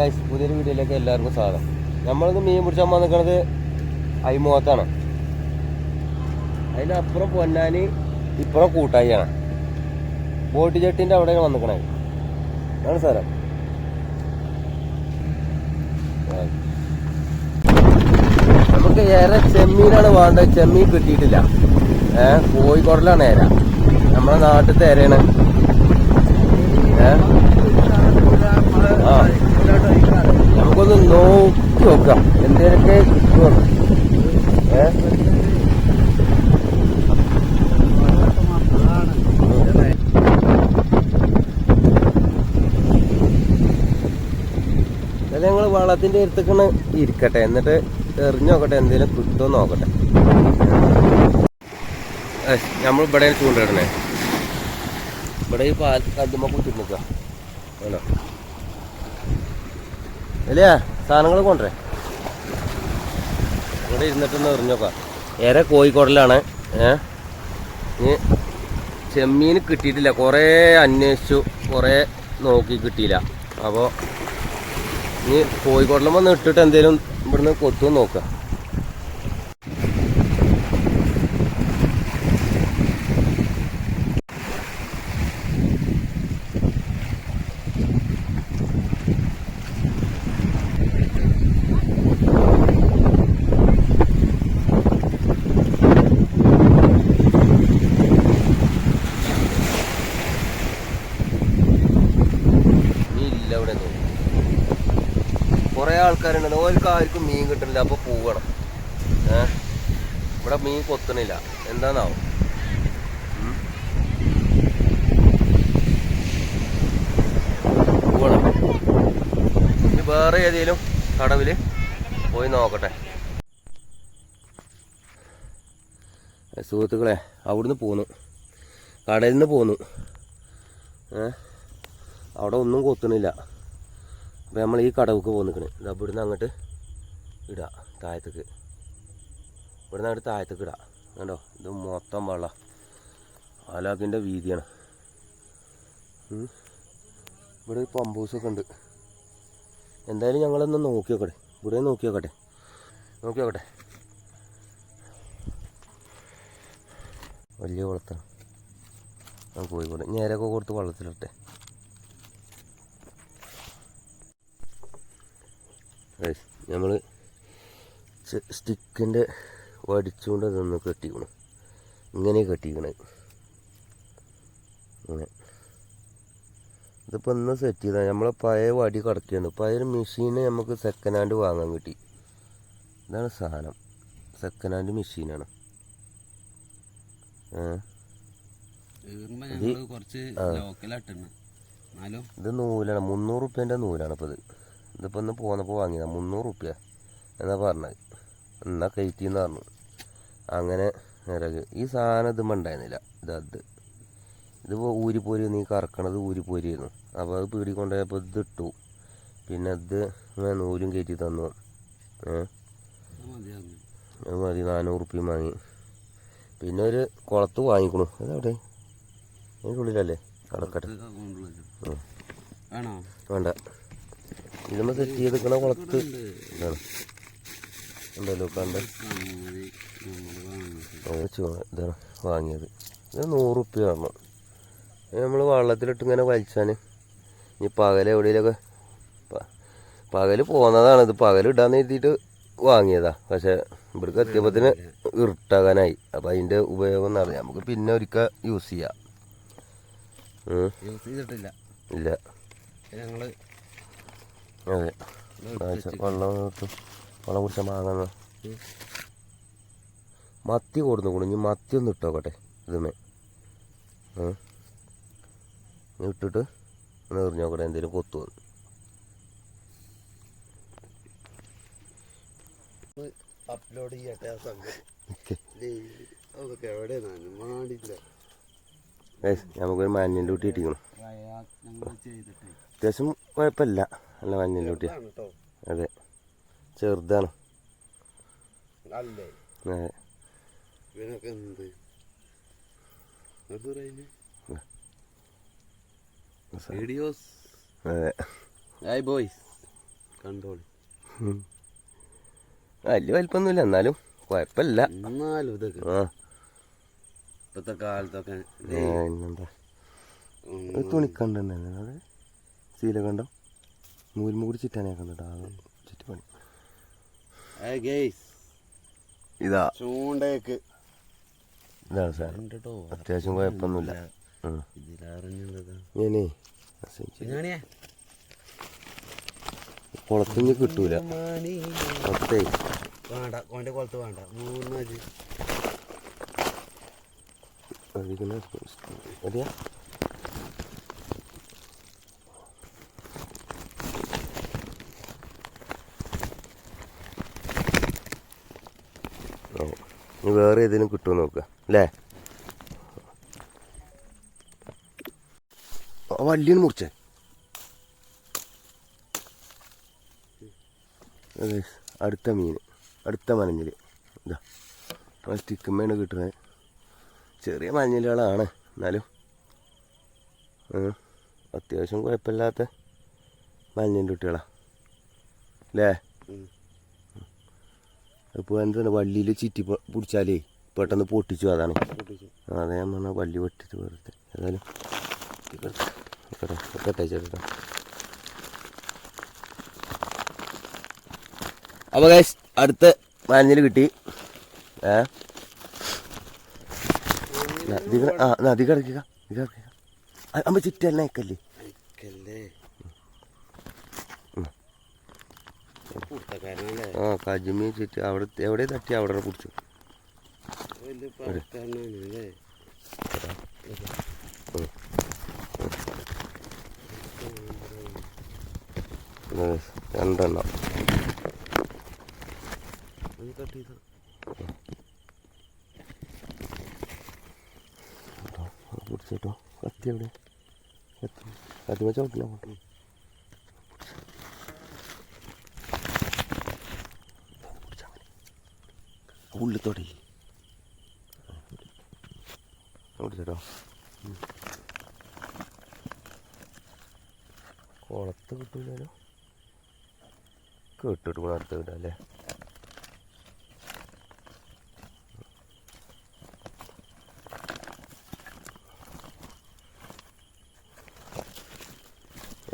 Guys പുതിയൊരു വീഡിയോയിലേക്ക് എല്ലാവർക്കും സ്വാഗതം. നമ്മളിന്ന് മീൻ പിടിച്ചാൽ വന്നിരിക്കുന്നത് അയിമുഖത്താണ്. അതിനപ്പുറം പൊന്നാനി ഇപ്പുറം കൂട്ടായിയാണ്. ബോട്ട് ജെട്ടിന്റെ അവിടെയാണ് വന്നിക്കണേ അതാണ് സ്ഥലം. നമുക്ക് ഏറെ ചെമ്മീനാണ് വേണ്ടത്. ചെമ്മീൻ കിട്ടിയിട്ടില്ല. ഏ കോഴിക്കോടിലാണ് ഏര. നമ്മുടെ നാട്ടിലത്തെ ഏരയാണ്. ഏ? ആ. നമുക്കൊന്ന് നോക്കി നോക്കാം. എന്തേലൊക്കെ കിട്ടുമോ ഏ? അല്ല ഞങ്ങൾ വളത്തിന്റെ അടുത്തേക്കാണ് ഇരിക്കട്ടെ. എന്നിട്ട് എറിഞ്ഞു നോക്കട്ടെ എന്തേലും കിട്ടുമോ നോക്കട്ടെ. നമ്മൾ ഇവിടെ ചൂണ്ടിടണേ ഇവിടെ ഈ പാൽ കല്ലുമ്മ കുത്തി നിൽക്കുക അല്ലേ സാധനങ്ങൾ കൊണ്ടുവരേ. ഇവിടെ ഇരുന്നിട്ടൊന്ന് എറിഞ്ഞോക്കാം. ഏറെ കോഴിക്കോടിലാണ്. ഏ? ഇനി ചെമ്മീൻ കിട്ടിയിട്ടില്ല. കുറേ അന്വേഷിച്ചു കുറേ നോക്കി കിട്ടിയില്ല. അപ്പോൾ ഇനി കോഴിക്കോടിലും വന്ന് ഇട്ടിട്ട് എന്തേലും ഇവിടുന്ന് കൊത്തു നോക്കാം മീൻ ഇല്ല ഇവിടെ കുറേ ആൾക്കാരുണ്ട് ഓർക്ക് ആർക്കും മീൻ കിട്ടണില്ല അപ്പോൾ പോവണം. ഏ? ഇവിടെ മീൻ കൊത്തണില്ല. എന്താന്നാവും പോകണം ഇനി വേറെ ഏതെങ്കിലും കടവിൽ പോയി നോക്കട്ടെ. സുഹൃത്തുക്കളെ അവിടുന്ന് പോന്നു. കടലിൽ നിന്ന് പോന്നു അവിടെ ഒന്നും കൊത്തണില്ല. അപ്പോൾ നമ്മൾ ഈ കടവുക്ക് പോന്നിക്കണ്. ഇതാ ഇവിടുന്ന് അങ്ങോട്ട് ഇടാ താഴത്തേക്ക്. ഇവിടുന്ന് അങ്ങോട്ട് താഴത്തേക്ക് ഇടുക കണ്ടോ? ഇത് മൊത്തം വെള്ളം. ആലാക്കിന്റെ വീതിയാണ്. ഇവിടെ പമ്പ് ഹൗസൊക്കെ ഉണ്ട്. എന്തായാലും ഞങ്ങളൊന്ന് നോക്കി നോക്കട്ടെ ഇവിടെ നോക്കി നോക്കട്ടെ നോക്കി നോക്കട്ടെ വലിയ കുളത്താണ് ആ കോഴിക്കോട്. നേരൊക്കെ കൊടുത്ത് വെള്ളത്തിലിട്ടെ നമ്മൾ സ്റ്റിക്കിന്റെ വടിച്ചുകൊണ്ട് അതൊന്ന് കെട്ടിക്കണം. ഇങ്ങനെ കെട്ടിക്കണേ അങ്ങനെ ഇതിപ്പോൾ ഒന്ന് സെറ്റ് ചെയ്താൽ നമ്മളെ പഴയ വടി കടത്തിയാണ്. പഴയ മെഷീന് നമുക്ക് സെക്കൻഡ് ഹാൻഡ് വാങ്ങാൻ കിട്ടി. ഇതാണ് സാധനം. സെക്കൻഡ് ഹാൻഡ് മെഷീനാണ് ഇത് നൂലാണ്. മുന്നൂറ് റുപ്യേന്റെ നൂലാണ് ഇപ്പോൾ ഇത്. ഇതിപ്പോൾ ഒന്ന് പോന്നപ്പോൾ വാങ്ങിയതാണ് മുന്നൂറ് റുപ്യ എന്നാ പറഞ്ഞത്. എന്നാൽ കയറ്റി എന്ന് പറഞ്ഞു. അങ്ങനെ നിരക്ക് ഈ സാധനം ഇതുമ്പോൾ ഉണ്ടായിരുന്നില്ല. ഇത് അത്. ഇതിപ്പോൾ ഊരിപ്പോരി നീ കറക്കണത് ഊരിപ്പോരിയായിരുന്നു. അപ്പോൾ അത് പീടി കൊണ്ടുപോയപ്പോൾ ഇത് ഇട്ടു. പിന്നെ ഇത് നൂലും കയറ്റി തന്നു. അത് മതി നാനൂറ് റുപ്യ വാങ്ങി. പിന്നെ ഒരു കുളത്ത് വാങ്ങിക്കണു. അതെവിടെ? അതിന്റെ ഉള്ളിലല്ലേ? കടക്കട്ടെ. ഇത്. വേണ്ട. ഇതുമ്മ സെറ്റ് ചെയ്തിരിക്കണ കുളത്ത്. ഇതാണ്. ഉണ്ടല്ലോ കണ്ട്. ഇതാണ് വാങ്ങിയത്. ഇത് നൂറ് റുപ്യ പറഞ്ഞു നമ്മൾ വെള്ളത്തിലിട്ട് ഇങ്ങനെ വലിച്ചാൽ ഇനി പകൽ എവിടെയെങ്കിലൊക്കെ പകൽ പോകുന്നതാണ് പോന്നതാണ്. ഇത് പകൽ ഇടാന്ന് എഴുതിയിട്ട് വാങ്ങിയതാ. പക്ഷേ ഇവിടേക്ക് എത്തിയപ്പത്തിന് ഇരുട്ടാകാനായി അപ്പം അതിന്റെ ഉപയോഗം എന്ന് എന്നറിയാം നമുക്ക് പിന്നെ ഒരിക്കൽ യൂസ് ചെയ്യാം. ഉം, യൂസ് ചെയ്തിട്ടില്ല. ഇല്ല. ഇത് ഞങ്ങൾ അതെ വെള്ളം കിട്ടും വെള്ളം കുടിച്ചാൽ മാങ്ങാന്ന് ഉം. മത്തി കൊടുന്നു കൊടു ഇനി മത്തി ഒന്ന് ഇട്ടോക്കട്ടെ ഇനി ഇട്ടിട്ട് ഒന്ന് എറിഞ്ഞ് നോക്കട്ടെ. എന്തെങ്കിലും കൊത്തു വന്നു. അപ്ലോഡ് ചെയ്യട്ടെ ആ സംഗതി. അതൊക്കെ എവിടെയാണ് മാടില്ല നമുക്കൊരു മഞ്ഞന്റെ കുട്ടി ചെയ്തിട്ട് അത്യാവശ്യം കുഴപ്പമില്ല. നല്ല മഞ്ഞന്റെ കുട്ടിയാ. കേട്ടോ അതെ. ചെറുതാണ്. അതെ. വീഡിയോസ്. അതെ. ബോയ്സ് കണ്ടോളി. വലിയ വലിപ്പമൊന്നുമില്ല. എന്നാലും കുഴപ്പമില്ല. എന്നാലും ഇതൊക്കെ. ആ. ഇപ്പത്തെ കാലത്തൊക്കെ അത് സീല കണ്ടോ? നൂൽമ കൂടി ചിറ്റാനേ ഇതാ. ചൂണ്ടയൊക്കെ. ഇതാണ് സാർ അത്യാവശ്യം കുഴപ്പമൊന്നുമില്ല. ഞാനേ കിട്ടൂല. വേണ്ട ഓന്റെ കുളത്ത് വേണ്ട. മൂന്നാജ് അതിങ്ങനെ മതിയാ ഇനി വേറെ ഏതെങ്കിലും കിട്ടുമോ നോക്കുക അല്ലേ? വള്ളിയാണ് മുറിച്ചേ. അടുത്ത മീൻ അടുത്ത മലഞ്ഞിൽ ഇതാ സ്റ്റിക്കുമ്മയാണ് കിട്ടുന്നത് ചെറിയ മഞ്ഞളുകളാണ് എന്നാലും. അത്യാവശ്യം കുഴപ്പമില്ലാത്ത മഞ്ഞിന്റെ കുട്ടികളാണ് അല്ലേ ഇപ്പോൾ എന്താണ് വള്ളിയിൽ ചിറ്റി പിടിച്ചാലേ പെട്ടെന്ന് പൊട്ടിച്ചു അതാണ്. അതെ ഞാൻ പറഞ്ഞ വള്ളി പൊട്ടിച്ച് വെറുതെ. ഏതായാലും കട്ടെ ചേട്ടാ അപ്പോൾ അടുത്ത മഞ്ഞൾ കിട്ടി. ഏ? നദി ആ നദി കിടക്കുക നദി കിടക്കുക അമ്മ ചുറ്റല്ല നിൽക്കല്ലേ അയക്കല്ലേ? കൂട്ടക്കാരനല്ലേ ആ കജിമി ചുറ്റി അവിടെ എവിടെ തട്ടി അവിടെ പിടിച്ചു രണ്ടെണ്ണം. കട്ട് ചെയ്തോ? കത്തി എവിടെ കത്തി കത്തി വെച്ചാൽ ചവിട്ടില്ല ഉള്ളിത്തോടെ പിടിച്ചോ കുളത്ത് കിട്ടൂലോ കേട്ടിട്ട് അടുത്ത് കിട്ടാം അല്ലേ?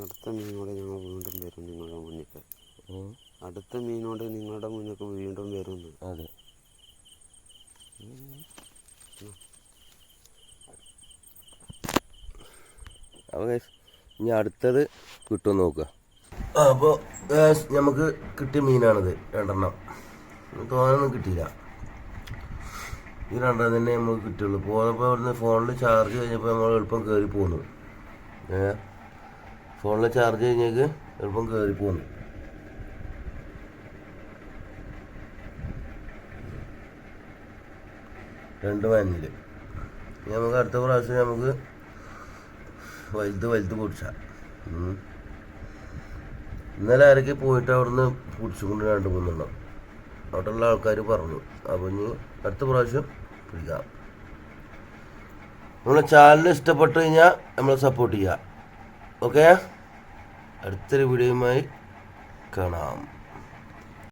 അടുത്ത മീനോട് ഞങ്ങൾ വീണ്ടും വരും നിങ്ങളുടെ മുന്നിലേക്ക് അടുത്ത മീനോട് നിങ്ങളുടെ മുന്നിലേക്ക് വീണ്ടും വരുന്നു. അതെ. അപ്പോൾ guys, ഇനി അടുത്തത് കിട്ടുമോ നോക്കുക. അപ്പോൾ നമുക്ക് കിട്ടിയ മീനാണിത് രണ്ടെണ്ണം. തോനൊന്നും കിട്ടിയില്ല. ഈ രണ്ടെണ്ണം തന്നെ നമുക്ക് കിട്ടിയുള്ളൂ. പോകുന്നപ്പോൾ അവിടുന്ന് ഫോണിൽ ചാർജ് കഴിഞ്ഞപ്പോൾ നമ്മൾ എളുപ്പം കയറി പോന്നു. ഏ? ഫോണിൽ ചാർജ് കഴിഞ്ഞേക്ക് എളുപ്പം കയറി പോകുന്നു രണ്ട് മഞ്ഞിൽ ഇനി നമുക്ക് അടുത്ത പ്രാവശ്യം നമുക്ക് വലുത് വലുത് പൊടിച്ച ഇന്നലെ ആരൊക്കെ പോയിട്ട് അവിടുന്ന് പിടിച്ചുകൊണ്ട് രണ്ട് മൂന്നെണ്ണം. അവിടെയുള്ള ആൾക്കാർ പറഞ്ഞു. അപ്പോൾ ഇനി അടുത്ത പ്രാവശ്യം പിടിക്കാം നമ്മളെ ചാനൽ ഇഷ്ടപ്പെട്ടു കഴിഞ്ഞാൽ നമ്മളെ സപ്പോർട്ട് ചെയ്യുക ഓക്കെ. അടുത്തൊരു വീഡിയോയുമായി കാണാം.